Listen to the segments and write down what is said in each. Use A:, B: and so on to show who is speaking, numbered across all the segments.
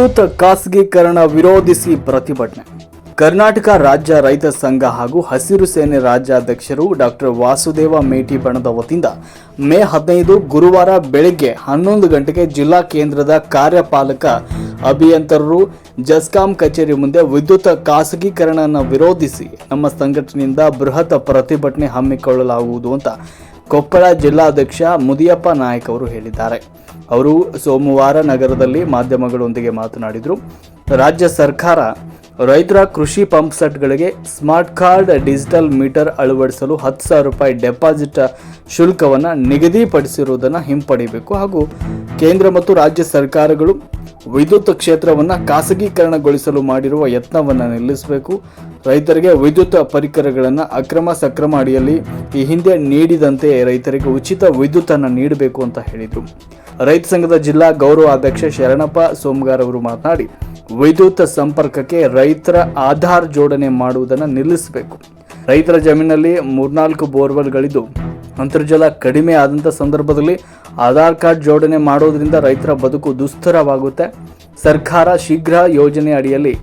A: ವಿದ್ಯುತ್ ಖಾಸಗೀಕರಣ ವಿರೋಧಿಸಿ ಪ್ರತಿಭಟನೆ. ಕರ್ನಾಟಕ ರಾಜ್ಯ ರೈತ ಸಂಘ ಹಾಗೂ ಹಸಿರು ಸೇನೆ ರಾಜ್ಯಾಧ್ಯಕ್ಷರು ಡಾಕ್ಟರ್ ವಾಸುದೇವ ಮೇಟಿ ಬಣದ ವತಿಯಿಂದ ಮೇ ಹದಿನೈದು ಗುರುವಾರ ಬೆಳಗ್ಗೆ ಹನ್ನೊಂದು ಗಂಟೆಗೆ ಜಿಲ್ಲಾ ಕೇಂದ್ರದ ಕಾರ್ಯಪಾಲಕ ಅಭಿಯಂತರರು ಜಸ್ಕಾಂ ಕಚೇರಿ ಮುಂದೆ ವಿದ್ಯುತ್ ಖಾಸಗೀಕರಣವನ್ನು ವಿರೋಧಿಸಿ ನಮ್ಮ ಸಂಘಟನೆಯಿಂದ ಬೃಹತ್ ಪ್ರತಿಭಟನೆ ಹಮ್ಮಿಕೊಳ್ಳಲಾಗುವುದು ಅಂತ ಕೊಪ್ಪಳ ಜಿಲ್ಲಾಧ್ಯಕ್ಷ ಮುದಿಯಪ್ಪ ನಾಯಕ್ ಅವರು ಹೇಳಿದ್ದಾರೆ. ಅವರು ಸೋಮವಾರ ನಗರದಲ್ಲಿ ಮಾಧ್ಯಮಗಳೊಂದಿಗೆ ಮಾತನಾಡಿದರು. ರಾಜ್ಯ ಸರ್ಕಾರ ರೈತರ ಕೃಷಿ ಪಂಪ್ ಸೆಟ್ಗಳಿಗೆ ಸ್ಮಾರ್ಟ್ ಕಾರ್ಡ್ ಡಿಜಿಟಲ್ ಮೀಟರ್ ಅಳವಡಿಸಲು ಹತ್ತು ಸಾವಿರ ರೂಪಾಯಿ ಡೆಪಾಸಿಟ್ ಶುಲ್ಕವನ್ನು ನಿಗದಿಪಡಿಸಿರುವುದನ್ನು ಹಿಂಪಡೆಯಬೇಕು ಹಾಗೂ ಕೇಂದ್ರ ಮತ್ತು ರಾಜ್ಯ ಸರ್ಕಾರಗಳು ವಿದ್ಯುತ್ ಕ್ಷೇತ್ರವನ್ನು ಖಾಸಗೀಕರಣಗೊಳಿಸಲು ಮಾಡಿರುವ ಯತ್ನವನ್ನು ನಿಲ್ಲಿಸಬೇಕು. ರೈತರಿಗೆ ವಿದ್ಯುತ್ ಪರಿಕರಗಳನ್ನು ಅಕ್ರಮ ಸಕ್ರಮ ಅಡಿಯಲ್ಲಿ ಈ ಹಿಂದೆ ನೀಡಿದಂತೆ ರೈತರಿಗೆ ಉಚಿತ ವಿದ್ಯುತ್ತನ್ನು ನೀಡಬೇಕು ಅಂತ ಹೇಳಿದರು. ರೈತ ಸಂಘದ ಜಿಲ್ಲಾ ಗೌರವ ಅಧ್ಯಕ್ಷ ಶರಣಪ್ಪ ಸೋಮಗಾರ್ ಅವರು ಮಾತನಾಡಿ, ವಿದ್ಯುತ್ ಸಂಪರ್ಕಕ್ಕೆ ರೈತರ ಆಧಾರ್ ಜೋಡಣೆ ಮಾಡುವುದನ್ನು ನಿಲ್ಲಿಸಬೇಕು. ರೈತರ ಜಮೀನಲ್ಲಿ ಮೂರ್ನಾಲ್ಕು ಬೋರ್ವೆಲ್ಗಳಿದ್ದು, ಅಂತರ್ಜಲ ಕಡಿಮೆ ಆದಂಥ ಸಂದರ್ಭದಲ್ಲಿ ಆಧಾರ್ ಕಾರ್ಡ್ ಜೋಡಣೆ ಮಾಡೋದ್ರಿಂದ ರೈತರ ಬದುಕು ದುಸ್ತರವಾಗುತ್ತೆ ಸರ್ಕಾರ ಶೀಘ್ರ ಯೋಜನೆ ಅಡಿಯಲ್ಲಿ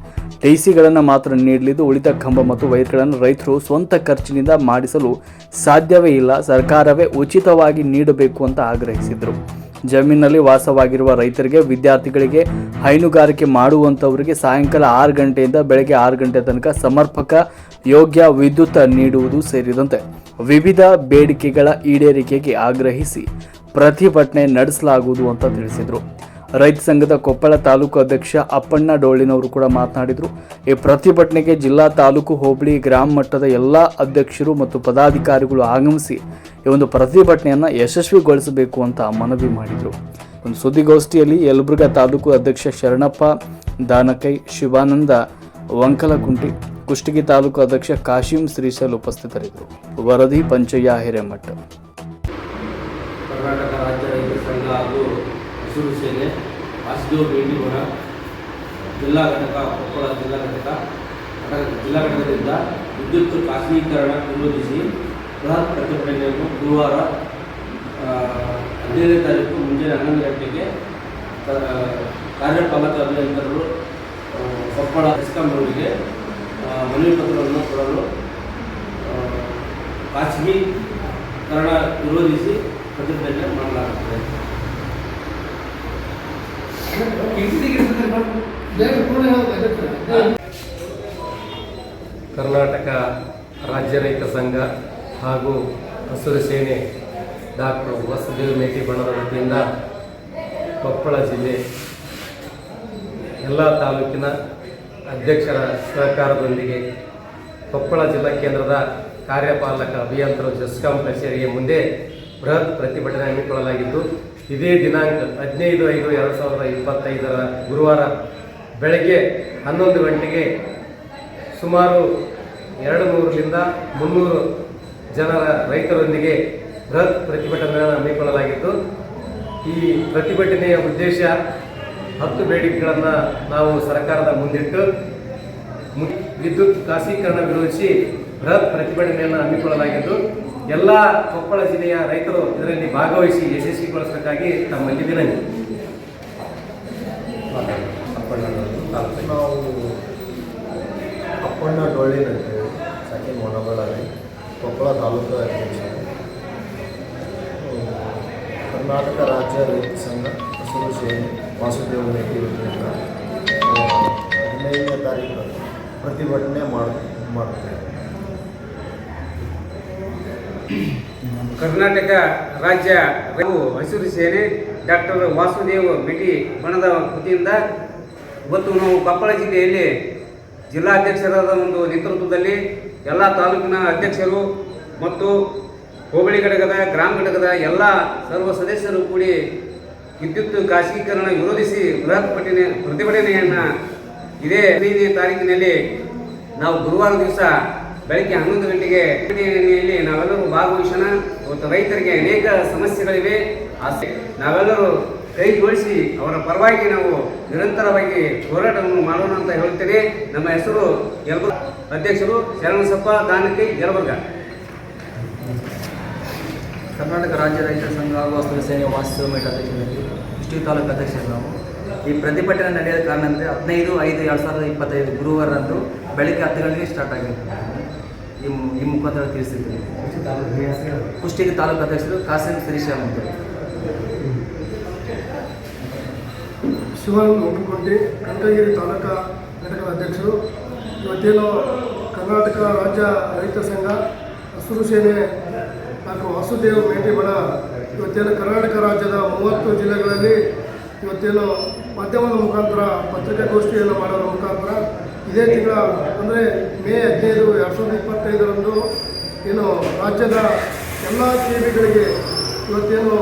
A: ಟಿಸಿಗಳನ್ನು ಮಾತ್ರ ನೀಡಲಿದ್ದು ಉಳಿದ ಕಂಬ ಮತ್ತು ವೈರ್ಗಳನ್ನು ರೈತರು ಸ್ವಂತ ಖರ್ಚಿನಿಂದ ಮಾಡಿಸಲು ಸಾಧ್ಯವೇ ಇಲ್ಲ. ಸರ್ಕಾರವೇ ಉಚಿತವಾಗಿ ನೀಡಬೇಕು ಅಂತ ಆಗ್ರಹಿಸಿದರು. ಜಮೀನಿನಲ್ಲಿ ವಾಸವಾಗಿರುವ ರೈತರಿಗೆ, ವಿದ್ಯಾರ್ಥಿಗಳಿಗೆ ಹೈನುಗಾರಿಕೆ ಮಾಡುವಂಥವರಿಗೆ ಸಾಯಂಕಾಲ ಆರು ಗಂಟೆಯಿಂದ ಬೆಳಗ್ಗೆ ಆರು ಗಂಟೆ ತನಕ ಸಮರ್ಪಕ ಯೋಗ್ಯ ವಿದ್ಯುತ್ ನೀಡುವುದು ಸೇರಿದಂತೆ ವಿವಿಧ ಬೇಡಿಕೆಗಳ ಈಡೇರಿಕೆಗೆ ಆಗ್ರಹಿಸಿ ಪ್ರತಿಭಟನೆ ನಡೆಸಲಾಗುವುದು ಅಂತ ತಿಳಿಸಿದರು. ರೈತ ಸಂಘದ ಕೊಪ್ಪಳ ತಾಲೂಕು ಅಧ್ಯಕ್ಷ ಅಪ್ಪಣ್ಣ ಡೋಳಿನವರು ಕೂಡ ಮಾತನಾಡಿದರು. ಈ ಪ್ರತಿಭಟನೆಗೆ ಜಿಲ್ಲಾ ತಾಲೂಕು ಹೋಬಳಿ, ಗ್ರಾಮ ಮಟ್ಟದ ಎಲ್ಲ ಅಧ್ಯಕ್ಷರು ಮತ್ತು ಪದಾಧಿಕಾರಿಗಳು ಆಗಮಿಸಿ ಈ ಒಂದು ಪ್ರತಿಭಟನೆಯನ್ನು ಯಶಸ್ವಿಗೊಳಿಸಬೇಕು ಅಂತ ಮನವಿ ಮಾಡಿದರು. ಒಂದು ಸುದ್ದಿಗೋಷ್ಠಿಯಲ್ಲಿ ಯಲಬುರ್ಗಾ ತಾಲೂಕು ಅಧ್ಯಕ್ಷ ಶರಣಪ್ಪ, ದಾನಕೈ, ಶಿವಾನಂದ, ವಂಕಲಕುಂಟಿ, ಕುಷ್ಟಗಿ ತಾಲೂಕು ಅಧ್ಯಕ್ಷ ಕಾಶಿಂ ಶ್ರೀಶಲ್ ಉಪಸ್ಥಿತರಿದ್ದರು. ವರದಿ ಪಂಚಯ್ಯ ಹಿರೇಮಠ.
B: ಕರ್ನಾಟಕ ರಾಜ್ಯ ರೈತ ಸಂಘ ಹಾಗೂ ಹಸಿರು ಸೇನೆ ವಾಸುದೇವ ಬೇಂಡಿಗೌಡ ಜಿಲ್ಲಾ ಘಟಕ, ಕೊಪ್ಪಳ ಜಿಲ್ಲಾ ಘಟಕ ಜಿಲ್ಲಾ ಘಟಕದಿಂದ ವಿದ್ಯುತ್ ಖಾಸಗೀಕರಣ ವಿರೋಧಿಸಿ ಬೃಹತ್ ಪ್ರತಿಭಟನೆಯನ್ನು ಗುರುವಾರ ಹದಿನೈದನೇ ತಾರೀಕು ಮುಂಜಾನೆ ಹನ್ನೊಂದು ಗಂಟೆಗೆ ಕಾರ್ಯಪಾಲಕ ಅಭಿಯಂತರರು ಕೊಪ್ಪಳ ಎಸ್ಕಾಂ ಅವರಿಗೆ ಮನವಿ ಪತ್ರವನ್ನು ಕೊಡಲು ಖಾಸಗೀಕರಣ ವಿರೋಧಿಸಿ ಪ್ರತಿಭಟನೆ ಮಾಡಲಾಗುತ್ತದೆ.
C: ಕರ್ನಾಟಕ ರಾಜ್ಯ ರೈತ ಸಂಘ ಹಾಗೂ ಹಸಿರು ಸೇನೆ ಡಾಕ್ಟರ್ ವಸುದೇವ್ ಮೇಟಿ ಬಣದ ವತಿಯಿಂದ ಕೊಪ್ಪಳ ಜಿಲ್ಲೆ ಎಲ್ಲ ತಾಲೂಕಿನ ಅಧ್ಯಕ್ಷರ ಸಹಕಾರದೊಂದಿಗೆ ಕೊಪ್ಪಳ ಜಿಲ್ಲಾ ಕೇಂದ್ರದ ಕಾರ್ಯಪಾಲಕ ಅಭಿಯಂತರ ಜಸ್ಕಾಂ ಕಚೇರಿಗೆ ಮುಂದೆ ಬೃಹತ್ ಪ್ರತಿಭಟನೆ ಹಮ್ಮಿಕೊಳ್ಳಲಾಗಿದ್ದು, ಇದೇ ದಿನಾಂಕ ಹದಿನೈದು ಐದು ಎರಡು ಸಾವಿರದ ಇಪ್ಪತ್ತೈದರ ಗುರುವಾರ ಬೆಳಗ್ಗೆ ಹನ್ನೊಂದು ಗಂಟೆಗೆ ಸುಮಾರು ಎರಡು ನೂರರಿಂದ ಮುನ್ನೂರು ಜನರ ರೈತರೊಂದಿಗೆ ಬೃಹತ್ ಪ್ರತಿಭಟನೆಯನ್ನು ಹಮ್ಮಿಕೊಳ್ಳಲಾಗಿತ್ತು. ಈ ಪ್ರತಿಭಟನೆಯ ಉದ್ದೇಶ ಹತ್ತು ಬೇಡಿಕೆಗಳನ್ನು ನಾವು ಸರ್ಕಾರದ ಮುಂದಿಟ್ಟು ವಿದ್ಯುತ್ ಖಾಸೀಕರಣ ವಿರೋಧಿಸಿ ಬೃಹತ್ ಪ್ರತಿಭಟನೆಯನ್ನು ಹಮ್ಮಿಕೊಳ್ಳಲಾಗಿದ್ದು ಎಲ್ಲ ಕೊಪ್ಪಳ ಜಿಲ್ಲೆಯ ರೈತರು ಇದರಲ್ಲಿ ಭಾಗವಹಿಸಿ ಯಶಸ್ವಿಗೊಳಿಸಬೇಕಾಗಿ ತಮ್ಮಲ್ಲಿ ವಿನಂತಿ.
D: ನಾವು ಅಪ್ಪಣ್ಣ ಡೊಳ್ಳಿನಂತೆ ಸೆಕೆಂಡ್ ಮೊನಬಳ್ಳಾರಿ, ಕೊಪ್ಪಳ ತಾಲೂಕು ಅಧ್ಯಕ್ಷ. ಕರ್ನಾಟಕ ರಾಜ್ಯ ರೈತ ಸಂಘ ಹಸಿರು ಸೇನೆ ವಾಸುದೇವ ಮೇಟಿ ವತಿಯಿಂದ ಹದಿನೈದನೇ ತಾರೀಕು ಪ್ರತಿಭಟನೆ ಮಾಡ್ತೀವಿ. ಮಾಡುತ್ತೇವೆ
E: ಕರ್ನಾಟಕ ರಾಜ್ಯ ಹಸಿರು ಸೇನೆ ಡಾಕ್ಟರ್ ವಾಸುದೇವ ಮಿಟಿ ಬಣದ ವತಿಯಿಂದ ಇವತ್ತು ನಾವು ಕೊಪ್ಪಳ ಜಿಲ್ಲೆಯಲ್ಲಿ ಜಿಲ್ಲಾಧ್ಯಕ್ಷರಾದ ಒಂದು ನೇತೃತ್ವದಲ್ಲಿ ಎಲ್ಲ ತಾಲೂಕಿನ ಅಧ್ಯಕ್ಷರು ಮತ್ತು ಹೋಬಳಿ ಘಟಕದ, ಗ್ರಾಮ ಘಟಕದ ಎಲ್ಲ ಸರ್ವ ಸದಸ್ಯರು ಕೂಡಿ ವಿದ್ಯುತ್ ಖಾಸಗೀಕರಣ ವಿರೋಧಿಸಿ ಬೃಹತ್ ಪಟ್ಟಿನ ಪ್ರತಿಭಟನೆಯನ್ನು ಇದೇ ಹದಿನೈದನೇ ತಾರೀಕಿನಲ್ಲಿ ನಾವು ಗುರುವಾರ ದಿವಸ ಬೆಳಗ್ಗೆ ಹನ್ನೊಂದು ಗಂಟೆಗೆ ನಾವೆಲ್ಲರೂ ಭಾಗವಹಿಸೋಣ. ಇವತ್ತು ರೈತರಿಗೆ ಅನೇಕ ಸಮಸ್ಯೆಗಳಿವೆ. ಆಸೆ. ನಾವೆಲ್ಲರೂ ಕೈ ಜೋಡಿಸಿ ಅವರ ಪರವಾಗಿ ನಾವು ನಿರಂತರವಾಗಿ ಹೋರಾಟವನ್ನು ಮಾಡೋಣ ಅಂತ ಹೇಳ್ತೇನೆ. ನಮ್ಮ ಹೆಸರು ಯಲಬುರ್ಗ. ಅಧ್ಯಕ್ಷರು ಶರಣಸಪ್ಪ ದಾನಕಿ ಯಲಬುರ್ಗ.
F: ಕರ್ನಾಟಕ ರಾಜ್ಯ ರೈತ ಸಂಘ ಹಾಗೂ ಸೇನೆ ವಾಸ್ತವ ಮೇಟ ಅಧ್ಯಕ್ಷರಾಗಿ ಇಷ್ಟು ತಾಲೂಕು ಅಧ್ಯಕ್ಷರು ನಾವು. ಈ ಪ್ರತಿಭಟನೆ ನಡೆಯೋದ ಕಾರಣ ಅಂದರೆ ಹದಿನೈದು ಐದು ಎರಡು ಸಾವಿರದ ಇಪ್ಪತ್ತೈದು ಗುರುವಾರದಂದು ಬೆಳಗ್ಗೆ ಹತ್ತು ಗಂಟೆಗೆ ಸ್ಟಾರ್ಟ್ ಆಗಿದೆ ಈ ಈ ಮುಖಾಂತರ ತಿಳಿಸಿದ್ದೇನೆ ಕುಷ್ಟಗಿ ತಾಲೂಕು ಅಧ್ಯಕ್ಷರು ಕಾಸಿಂ ಶ್ರೀಶ್ಯಾಮ್ ಅಂತ.
G: ಶಿವಾನಂದ ಒಪ್ಪುಕೊಂಡಿ ಕನಕಗಿರಿ ತಾಲೂಕಾ ಘಟಕದ ಅಧ್ಯಕ್ಷರು. ಇವತ್ತೇನು ಕರ್ನಾಟಕ ರಾಜ್ಯ ರೈತ ಸಂಘ ಹಸಿರು ಸೇನೆ ಡಾಕ್ಟರ್ ವಾಸುದೇವ್ ಮೇಟಿಬಣ ಇವತ್ತೇನು ಕರ್ನಾಟಕ ರಾಜ್ಯದ ಮೂವತ್ತು ಜಿಲ್ಲೆಗಳಲ್ಲಿ ಇವತ್ತೇನು ಮಾಧ್ಯಮದ ಮುಖಾಂತರ ಪತ್ರಿಕಾಗೋಷ್ಠಿಯನ್ನು ಮಾಡೋದ್ರ ಮುಖಾಂತರ ಇದೇ ತಿಂಗಳ ಅಂದರೆ ಮೇ ಹದಿನೈದು, ಎರಡು ಸಾವಿರದ ಇಪ್ಪತ್ತೈದರಂದು ಏನು ರಾಜ್ಯದ ಎಲ್ಲ ಕೆ ಇವತ್ತೇನು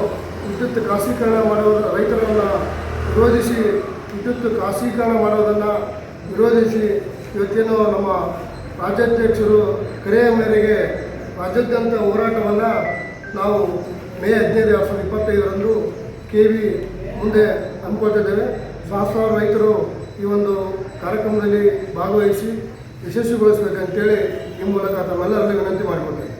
G: ವಿದ್ಯುತ್ ಖಾಸೀಕರಣ ಮಾಡುವ ರೈತರನ್ನು ವಿರೋಧಿಸಿ ವಿದ್ಯುತ್ ಖಾಸೀಕರಣ ಮಾಡೋದನ್ನು ವಿರೋಧಿಸಿ ಇವತ್ತೇನು ನಮ್ಮ ರಾಜ್ಯಾಧ್ಯಕ್ಷರು ಕರೆಯ ಮೇರೆಗೆ ರಾಜ್ಯಾದ್ಯಂತ ಹೋರಾಟವನ್ನು ನಾವು ಮೇ ಹದಿನೈದು, ಎರಡು ಸಾವಿರದ ಇಪ್ಪತ್ತೈದರಂದು ಕೆ ವಿ ಮುಂದೆ ಅಂದ್ಕೊಳ್ತಿದ್ದೇವೆ ಸಹಸ್ರಾರು ರೈತರು ಈ ಒಂದು ಕಾರ್ಯಕ್ರಮದಲ್ಲಿ ಭಾಗವಹಿಸಿ ಯಶಸ್ವಿಗೊಳಿಸಬೇಕಂತೇಳಿ ನಿಮ್ಮ ಮೂಲಕ ತಮ್ಮೆಲ್ಲರಲ್ಲಿ ವಿನಂತಿ
B: ಮಾಡಿಕೊಡ್ತೇನೆ.